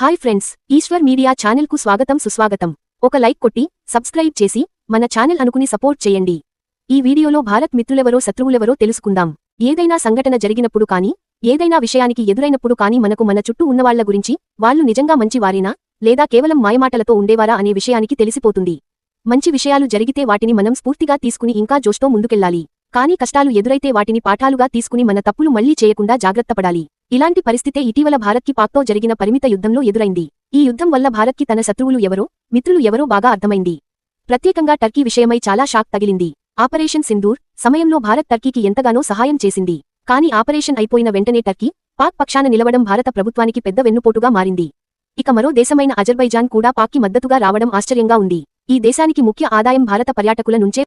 Hi friends Eshwar media ఛానల్కు స్వాగతం సుస్వాగతం. ఒక లైక్ కొట్టి సబ్స్క్రైబ్ చేసి మన ఛానల్ అనుకుని సపోర్ట్ చేయండి. ఈ వీడియోలో భారత్ మిత్రులెవరో శత్రువులెవరో తెలుసుకుందాం. ఏదైనా సంఘటన జరిగినప్పుడు కానీ ఏదైనా విషయానికి ఎదురైనప్పుడు కానీ మనకు మన చుట్టూ ఉన్నవాళ్ళ గురించి వాళ్ళు నిజంగా మంచివారేనా? లేదా కేవలం మాయమాటలతో ఉండేవారా అనే విషయానికి తెలిసిపోతుంది. మంచి విషయాలు జరిగితే వాటిని మనం స్ఫూర్తిగా తీసుకుని ఇంకా జోష్తో ముందుకెళ్ళాలి కానీ కష్టాలు ఎదురైతే వాటిని పాఠాలుగా తీసుకుని మన తప్పులు మళ్ళీ చేయకుండా జాగ్రత్తపడాలి. ఇలాంటి పరిస్థితే ఇటీవల భారత్కి పాక్తో జరిగిన పరిమిత యుద్ధంలో ఎదురైంది. ఈ యుద్ధం వల్ల భారత్కి తన శత్రువులు ఎవరో మిత్రులు ఎవరో బాగా అర్థమైంది. ప్రత్యేకంగా టర్కీ విషయమై చాలా షాక్ తగిలింది. ఆపరేషన్ సింధూర్ సమయంలో భారత్ టర్కీకి ఎంతగానో సహాయం చేసింది. కానీ ఆపరేషన్ అయిపోయిన వెంటనే టర్కీ పాక్ పక్షాన నిలవడం భారత ప్రభుత్వానికి పెద్ద వెన్నుపోటుగా మారింది. ఇక మరో దేశమైన అజర్బైజాన్ కూడా పాక్కి మద్దతుగా రావడం ఆశ్చర్యంగా ఉంది. ఈ దేశానికి ముఖ్య ఆదాయం భారత పర్యాటకుల నుంచే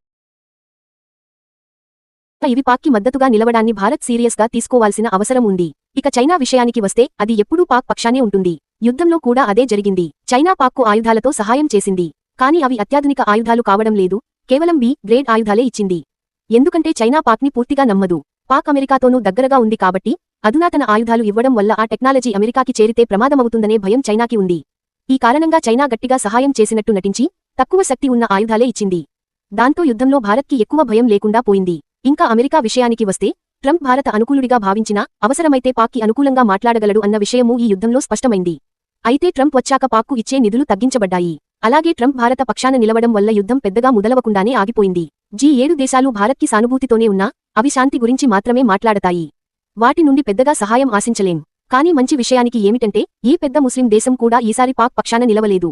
ఇవి పాక్కి మద్దతుగా నిలవడాన్ని భారత్ సీరియస్గా తీసుకోవాల్సిన అవసరం ఉంది. ఇక చైనా విషయానికి వస్తే అది ఎప్పుడూ పాక్ పక్షానే ఉంటుంది. యుద్ధంలో కూడా అదే జరిగింది. చైనా పాక్కు ఆయుధాలతో సహాయం చేసింది. కానీ అవి అత్యాధునిక ఆయుధాలు కావడం లేదు. కేవలం బి గ్రేడ్ ఆయుధాలే ఇచ్చింది. ఎందుకంటే చైనా పాక్ని పూర్తిగా నమ్మదు. పాక్ అమెరికాతోనూ దగ్గరగా ఉంది కాబట్టి అధునాతన ఆయుధాలు ఇవ్వడం వల్ల ఆ టెక్నాలజీ అమెరికాకి చేరితే ప్రమాదమవుతుందనే భయం చైనాకి ఉంది. ఈ కారణంగా చైనా గట్టిగా సహాయం చేసినట్టు నటించి తక్కువ శక్తి ఉన్న ఆయుధాలే ఇచ్చింది. దాంతో యుద్ధంలో భారత్కి ఎక్కువ భయం లేకుండా పోయింది. ఇంకా అమెరికా విషయానికి వస్తే ట్రంప్ భారత అనుకూలుడిగా భావించినా అవసరమైతే పాక్కి అనుకూలంగా మాట్లాడగలడు అన్న విషయమూ ఈ యుద్ధంలో స్పష్టమైంది. అయితే ట్రంప్ వచ్చాక పాక్కు ఇచ్చే నిధులు తగ్గించబడ్డాయి. అలాగే ట్రంప్ భారత పక్షాన నిలవడం వల్ల యుద్ధం పెద్దగా ముదలవకుండానే ఆగిపోయింది. జీ ఏడు దేశాలు భారత్కి సానుభూతితోనే ఉన్నా అవి శాంతి గురించి మాత్రమే మాట్లాడతాయి. వాటి నుండి పెద్దగా సహాయం ఆశించలేం. కానీ మంచి విషయానికి ఏమిటంటే ఈ పెద్ద ముస్లిం దేశం కూడా ఈసారి పాక్ పక్షాన నిలవలేదు.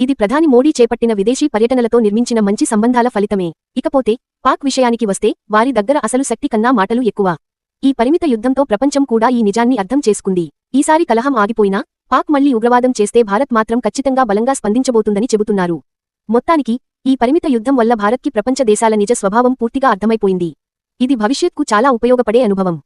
ఇది ప్రధాని మోడీ చేపట్టిన విదేశీ పర్యటనలతో నిర్మించిన మంచి సంబంధాల ఫలితమే. ఇకపోతే పాక్ విషయానికి వస్తే వారి దగ్గర అసలు శక్తి కన్నా మాటలు ఎక్కువ. ఈ పరిమిత యుద్ధంతో ప్రపంచం కూడా ఈ నిజాన్ని అర్థం చేసుకుంది. ఈసారి కలహం ఆగిపోయినా పాక్ మళ్ళీ ఉగ్రవాదం చేస్తే భారత్ మాత్రం ఖచ్చితంగా బలంగా స్పందించబోతుందని చెబుతున్నారు. మొత్తానికి ఈ పరిమిత యుద్ధం వల్ల భారత్కి ప్రపంచ దేశాల నిజ స్వభావం పూర్తిగా అర్థమైపోయింది. ఇది భవిష్యత్కు చాలా ఉపయోగపడే అనుభవం.